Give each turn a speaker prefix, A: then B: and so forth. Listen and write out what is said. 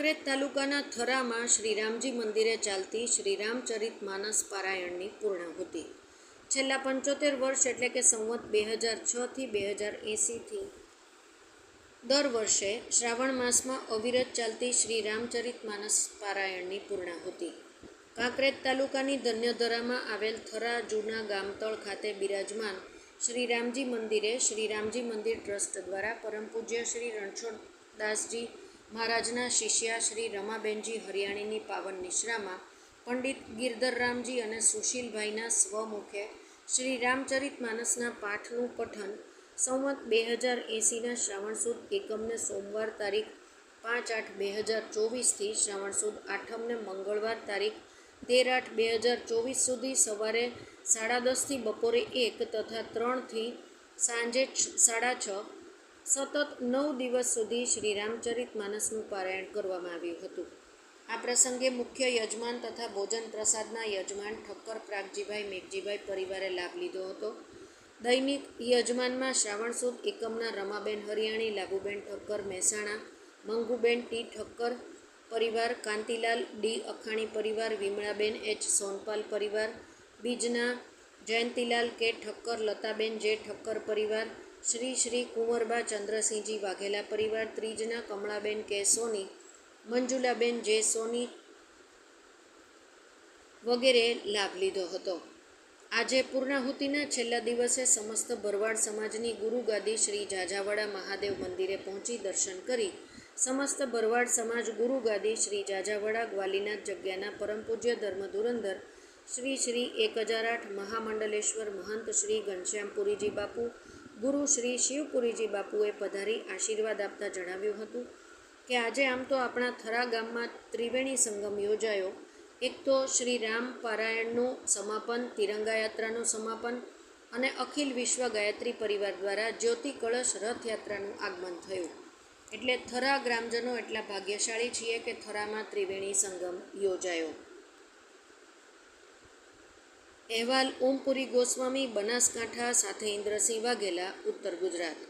A: કાંકરેજ તાલુકાના થરામાં શ્રીરામજી મંદિરે ચાલતી શ્રીરામચરિત માનસ પારાયણની પૂર્ણાહુતિ. છેલ્લા પંચોતેર વર્ષ એટલે કે સંવત બે હજાર છથી બે હજાર એંસીથી દર વર્ષે શ્રાવણ માસમાં અવિરત ચાલતી શ્રી રામચરિત માનસ પારાયણની પૂર્ણાહુતિ. કાંકરેજ તાલુકાની ધન્યધરામાં આવેલ થરા જૂના ગામતળ ખાતે બિરાજમાન શ્રી રામજી મંદિરે શ્રી રામજી મંદિર ટ્રસ્ટ દ્વારા પરમ પૂજ્ય શ્રી રણછોડદાસજી મહારાજના શિષ્યા શ્રી રમાબેનજી હરિયાણીની પાવન નિશ્રામાં પંડિત ગિરધરરામજી અને સુશીલભાઈના સ્વમુખે શ્રી રામચરિત માનસના પાઠનું પઠન સંવત બે હજાર એંસીના શ્રાવણ સુદ એકમને સોમવાર તારીખ પાંચ આઠ બે હજાર ચોવીસથી શ્રાવણ સુદ આઠમને મંગળવાર તારીખ તેર આઠ બે હજાર ચોવીસ સુધી સવારે સાડા દસથી બપોરે એક તથા ત્રણથી સાંજે સાડા છ સતત નવ દિવસ સુધી શ્રી રામચરિત માનસનું પારાયણ કરવામાં આવ્યું હતું. આ પ્રસંગે મુખ્ય યજમાન તથા ભોજન પ્રસાદના યજમાન ઠક્કર પ્રાગજીભાઈ મેઘજીભાઈ પરિવારે લાભ લીધો હતો. દૈનિક યજમાનમાં શ્રાવણ સુદ એકમના રમાબેન હરિયાણી, લાભુબેન ઠક્કર મહેસાણા, મંગુબેન ટી ઠક્કર પરિવાર, કાંતિલાલ ડી અખાણી પરિવાર, વિમળાબેન એચ સોનપાલ પરિવાર, બીજના જયંતિલાલ કે ઠક્કર, લતાબેન જે ઠક્કર પરિવાર, શ્રી શ્રી કુંવરબા, ચંદ્રસિંહજી વાઘેલા પરિવાર, ત્રીજના કમળાબેન કે સોની, મંજુલાબેન જે સોની વગેરે લાભ લીધો હતો. આજે પૂર્ણાહુતિના છેલ્લા દિવસે સમસ્ત ભરવાડ સમાજની ગુરુગાદી શ્રી જાજાવાડા મહાદેવ મંદિરે પહોંચી દર્શન કરી સમસ્ત ભરવાડ સમાજ ગુરુગાદી શ્રી જાજાવાડા ગ્વાલીનાથ જગ્યાના પરમ પૂજ્ય ધર્મ ધુરંધર શ્રી શ્રી એક હજાર આઠ મહામંડલેશ્વર મહંત શ્રી ઘનશ્યામપુરીજી બાપુ, ગુરુ શ્રી શિવપુરીજી બાપુએ પધારી આશીર્વાદ આપતા જણાવ્યું હતું કે આજે આમ તો આપણા થરા ગામમાં ત્રિવેણી સંગમ યોજાયો. એક તો શ્રી રામ પારાયણનું સમાપન તિરંગા યાત્રાનું સમાપન અને અખિલ વિશ્વ ગાયત્રી પરિવાર દ્વારા જ્યોતિ કળશ રથયાત્રાનું આગમન થયું. એટલે થરા ગ્રામજનો એટલા ભાગ્યશાળી છીએ કે થરામાં ત્રિવેણી સંગમ યોજાયો. અહેવાલ ઓમપુરી ગોસ્વામી બનાસકાંઠા સાથે ઇન્દ્રસિંહ વાઘેલા ઉત્તર ગુજરાત.